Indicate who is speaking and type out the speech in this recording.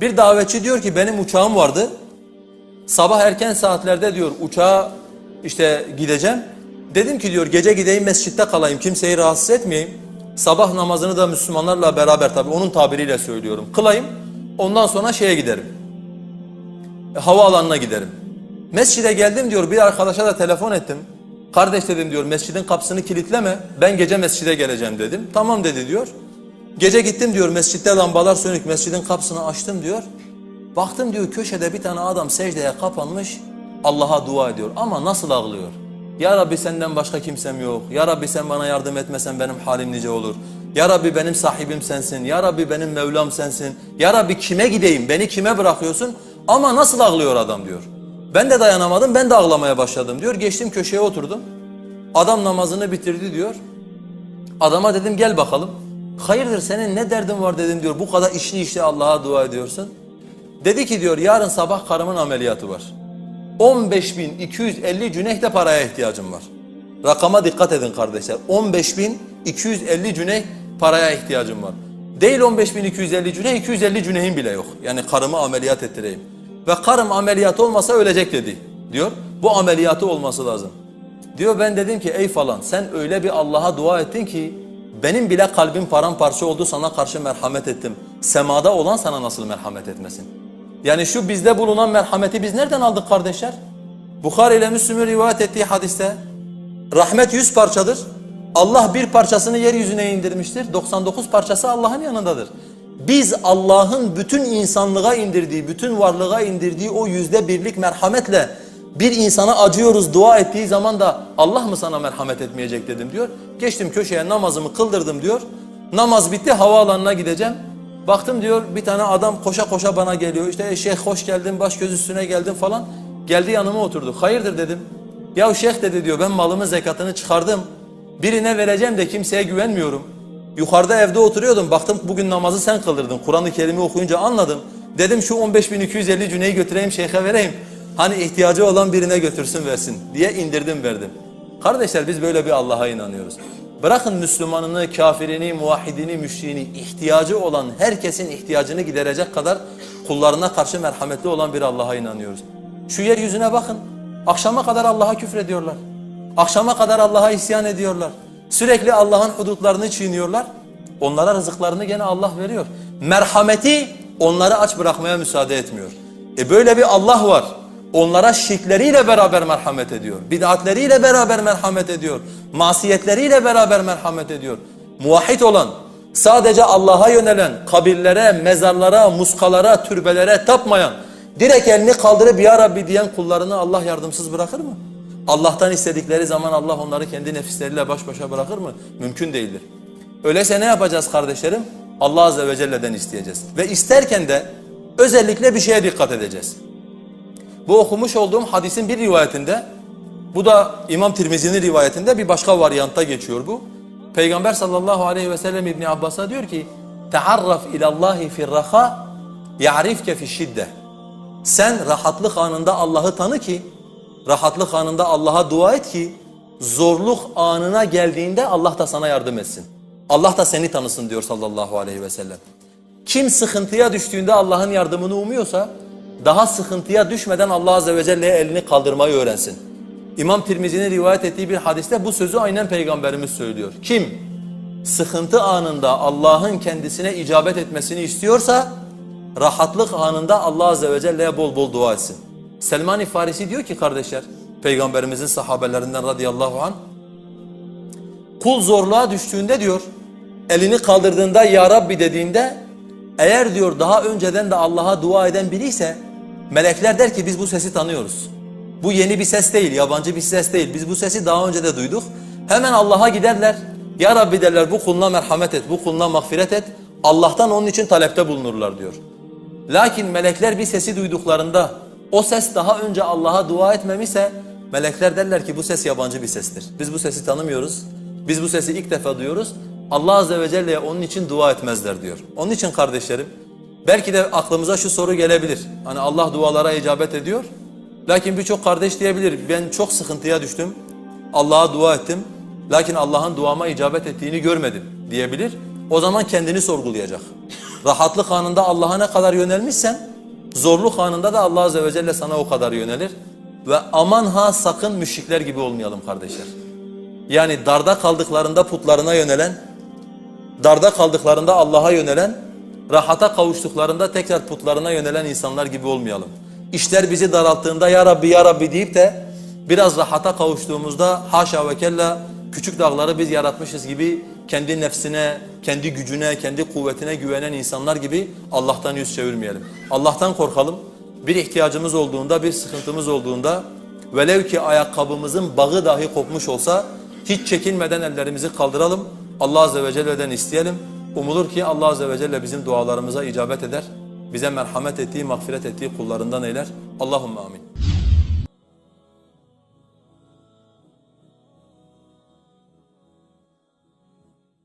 Speaker 1: Bir davetçi diyor ki benim uçağım vardı. Sabah erken saatlerde diyor uçağa işte gideceğim. Dedim ki diyor gece gideyim mescitte kalayım kimseyi rahatsız etmeyeyim. Sabah namazını da Müslümanlarla beraber tabii onun tabiriyle söylüyorum. Kılayım ondan sonra şeye giderim. E, havaalanına giderim. Mescide geldim diyor bir arkadaşa da telefon ettim. Kardeş dedim diyor mescidin kapısını kilitleme ben gece mescide geleceğim dedim. Tamam dedi diyor. Gece gittim diyor mescitte lambalar sönük mescidin kapısını açtım diyor. Baktım diyor köşede bir tane adam secdeye kapanmış Allah'a dua ediyor ama nasıl ağlıyor? Ya Rabbi senden başka kimsem yok. Ya Rabbi sen bana yardım etmesen benim halim nice olur. Ya Rabbi benim sahibim sensin. Ya Rabbi benim Mevlam sensin. Ya Rabbi kime gideyim? Beni kime bırakıyorsun? Ama nasıl ağlıyor adam diyor. Ben de dayanamadım ben de ağlamaya başladım diyor. Geçtim köşeye oturdum. Adam namazını bitirdi diyor. Adama dedim gel bakalım. Hayırdır senin ne derdin var dedim diyor. Bu kadar işli işli Allah'a dua ediyorsun. Dedi ki diyor yarın sabah karımın ameliyatı var. 15.250 cüneh de paraya ihtiyacım var. Rakama dikkat edin kardeşler. 15.250 cüneh paraya ihtiyacım var. Değil 15.250 cüneh, 250 cünehim bile yok. Yani karımı ameliyat ettireyim. Ve karım ameliyat olmasa ölecek dedi diyor. Bu ameliyatı olması lazım. Diyor ben dedim ki ey falan sen öyle bir Allah'a dua ettin ki benim bile kalbim paramparça oldu sana karşı merhamet ettim. Semada olan sana nasıl merhamet etmesin? Yani şu bizde bulunan merhameti biz nereden aldık kardeşler? Bukhari ile Müslüm'ün rivayet ettiği hadiste rahmet yüz parçadır. Allah bir parçasını yeryüzüne indirmiştir. 99 parçası Allah'ın yanındadır. Biz Allah'ın bütün insanlığa indirdiği, bütün varlığa indirdiği o yüzde birlik merhametle bir insana acıyoruz dua ettiği zaman da Allah mı sana merhamet etmeyecek dedim diyor. Geçtim köşeye namazımı kıldırdım diyor. Namaz bitti havaalanına gideceğim. Baktım diyor bir tane adam koşa koşa bana geliyor. İşte "Ey şeyh hoş geldin baş göz üstüne geldin falan. Geldi yanıma oturdu. Hayırdır dedim. Ya şeyh dedi diyor ben malımın zekatını çıkardım. Birine vereceğim de kimseye güvenmiyorum. Yukarıda evde oturuyordum. Baktım bugün namazı sen kıldırdın. Kur'an-ı Kerim'i okuyunca anladım. Dedim şu 15.250 cüneyi götüreyim şeyhe vereyim. Hani ihtiyacı olan birine götürsün versin diye indirdim verdim. Kardeşler biz böyle bir Allah'a inanıyoruz. Bırakın Müslümanını, kafirini, muvahhidini, müşriğini, ihtiyacı olan herkesin ihtiyacını giderecek kadar kullarına karşı merhametli olan bir Allah'a inanıyoruz. Şu yeryüzüne bakın. Akşama kadar Allah'a küfrediyorlar. Akşama kadar Allah'a isyan ediyorlar. Sürekli Allah'ın hudutlarını çiğniyorlar. Onlara rızıklarını gene Allah veriyor. Merhameti onları aç bırakmaya müsaade etmiyor. E böyle bir Allah var. Onlara şirkleriyle beraber merhamet ediyor. Bid'atleriyle beraber merhamet ediyor. Masiyetleriyle beraber merhamet ediyor. Muvahhid olan, sadece Allah'a yönelen, kabirlere, mezarlara, muskalara, türbelere tapmayan, direkt elini kaldırıp ya Rabbi diyen kullarını Allah yardımsız bırakır mı? Allah'tan istedikleri zaman Allah onları kendi nefisleriyle baş başa bırakır mı? Mümkün değildir. Öyleyse ne yapacağız kardeşlerim? Allah Azze ve Celle'den isteyeceğiz. Ve isterken de özellikle bir şeye dikkat edeceğiz. Bu okumuş olduğum hadisin bir rivayetinde, bu da İmam Tirmizi'nin rivayetinde bir başka varyantta geçiyor bu. Peygamber sallallahu aleyhi ve sellem İbni Abbas'a diyor ki, Teharraf ilallahi firraha, ya'rifke fi şidde. Sen rahatlık anında Allah'ı tanı ki, rahatlık anında Allah'a dua et ki, zorluk anına geldiğinde Allah da sana yardım etsin. Allah da seni tanısın diyor sallallahu aleyhi ve sellem. Kim sıkıntıya düştüğünde Allah'ın yardımını umuyorsa, daha sıkıntıya düşmeden Allah Azze ve Celle'ye elini kaldırmayı öğrensin. İmam Tirmizi'nin rivayet ettiği bir hadiste bu sözü aynen Peygamberimiz söylüyor. Kim sıkıntı anında Allah'ın kendisine icabet etmesini istiyorsa rahatlık anında Allah Azze ve Celle'ye bol bol dua etsin. Selman-i Farisi diyor ki kardeşler, Peygamberimizin sahabelerinden radıyallahu an kul zorluğa düştüğünde diyor, elini kaldırdığında Ya Rabbi dediğinde eğer diyor daha önceden de Allah'a dua eden biri ise melekler der ki biz bu sesi tanıyoruz. Bu yeni bir ses değil, yabancı bir ses değil. Biz bu sesi daha önce de duyduk. Hemen Allah'a giderler. Ya Rabbi derler bu kuluna merhamet et, bu kuluna mağfiret et. Allah'tan onun için talepte bulunurlar diyor. Lakin melekler bir sesi duyduklarında o ses daha önce Allah'a dua etmemişse melekler derler ki bu ses yabancı bir sestir. Biz bu sesi tanımıyoruz. Biz bu sesi ilk defa duyuyoruz. Allah Azze ve Celle'ye onun için dua etmezler diyor. Onun için kardeşlerim belki de aklımıza şu soru gelebilir. Hani Allah dualara icabet ediyor. Lakin birçok kardeş diyebilir ben çok sıkıntıya düştüm. Allah'a dua ettim. Lakin Allah'ın duama icabet ettiğini görmedim diyebilir. O zaman kendini sorgulayacak. Rahatlık anında Allah'a ne kadar yönelmişsen, zorluk anında da Allah Azze ve Celle sana o kadar yönelir. Ve aman ha sakın müşrikler gibi olmayalım kardeşler. Yani darda kaldıklarında putlarına yönelen, darda kaldıklarında Allah'a yönelen, rahata kavuştuklarında tekrar putlarına yönelen insanlar gibi olmayalım. İşler bizi daralttığında ya Rabbi ya Rabbi deyip de biraz rahata kavuştuğumuzda haşa ve kella küçük dağları biz yaratmışız gibi kendi nefsine, kendi gücüne, kendi kuvvetine güvenen insanlar gibi Allah'tan yüz çevirmeyelim. Allah'tan korkalım. Bir ihtiyacımız olduğunda, bir sıkıntımız olduğunda velev ki ayakkabımızın bağı dahi kopmuş olsa hiç çekinmeden ellerimizi kaldıralım. Allah Azze ve Celle'den isteyelim. Umulur ki Allah Azze ve Celle bizim dualarımıza icabet eder. Bize merhamet ettiği, mağfiret ettiği kullarından eyler. Allahümme amin.